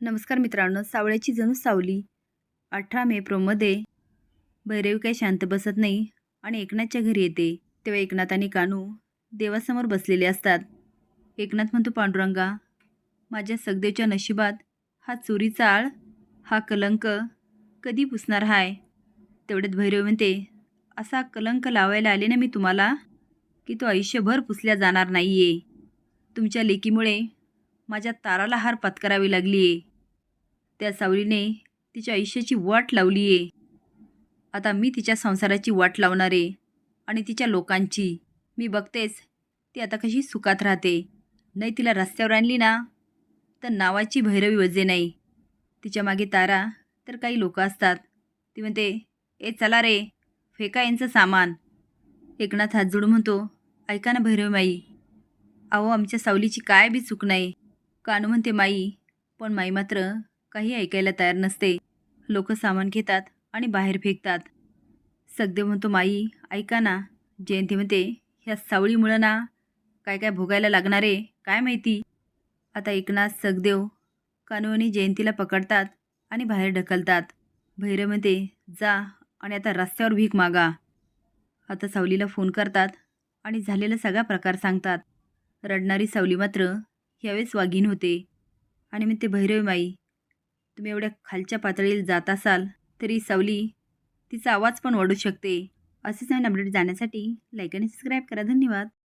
नमस्कार मित्रांनो सावळ्याची जणू सावली. अठरा मे प्रोमध्ये भैरवी काही शांत बसत नाही आणि एकनाथच्या घरी येते. तेव्हा एकनाथ आणि कानू देवासमोर बसलेले असतात. एकनाथ म्हणतो पांडुरंगा माझ्या सगदेवच्या नशिबात हा चोरीचा आळ हा कलंक कधी पुसणार हाय? तेवढ्यात भैरव म्हणते असा कलंक लावायला आले ना मी तुम्हाला की तो आयुष्यभर पुसल्या जाणार नाही आहे तुमच्या लेकीमुळे माझ्या ताराला हार पत्करावी लागली आहे त्या सावलीने तिच्या आयुष्याची वाट लावली आहे आता मी तिच्या संसाराची वाट लावणार आहे आणि तिच्या लोकांची. मी बघतेच ती आता कशी सुखात राहते. नाही तिला रस्त्यावर आणली ना तर नावाची भैरवी वजे नाही. तिच्यामागे तारा तर काही लोक असतात. ती म्हणते ए चला रे फेका यांचं सामान. एकनाथ हात जोडून म्हणतो ऐका ना भैरवी माई अहो आमच्या सावलीची काय बी चूक नाही. कानू म्हणते माई पण माई मात्र काही ऐकायला तयार नसते. लोक सामान घेतात आणि बाहेर फेकतात. सगदेव म्हणतो माई ऐका ना. जयंती म्हणते ह्या सावळीमुळं ना काय काय भोगायला लागणार आहे काय माहिती? आता एकनाथ सगदेव कानू आणि जयंतीला पकडतात आणि बाहेर ढकलतात. भैरव म्हणते जा आणि आता रस्त्यावर भीक मागा. आता सावलीला फोन करतात आणि झालेला सगळा प्रकार सांगतात. रडणारी सावली मात्र ह्यावेळेस वाघीण होते. आणि मग ते भैरवी माई तुम्ही एवढ्या खालच्या पातळीला जात असाल तरी सावली तिचा आवाज पण वाढू शकते. असेच नवीन अपडेट जाण्यासाठी लाईक आणि सबस्क्राईब करा. धन्यवाद.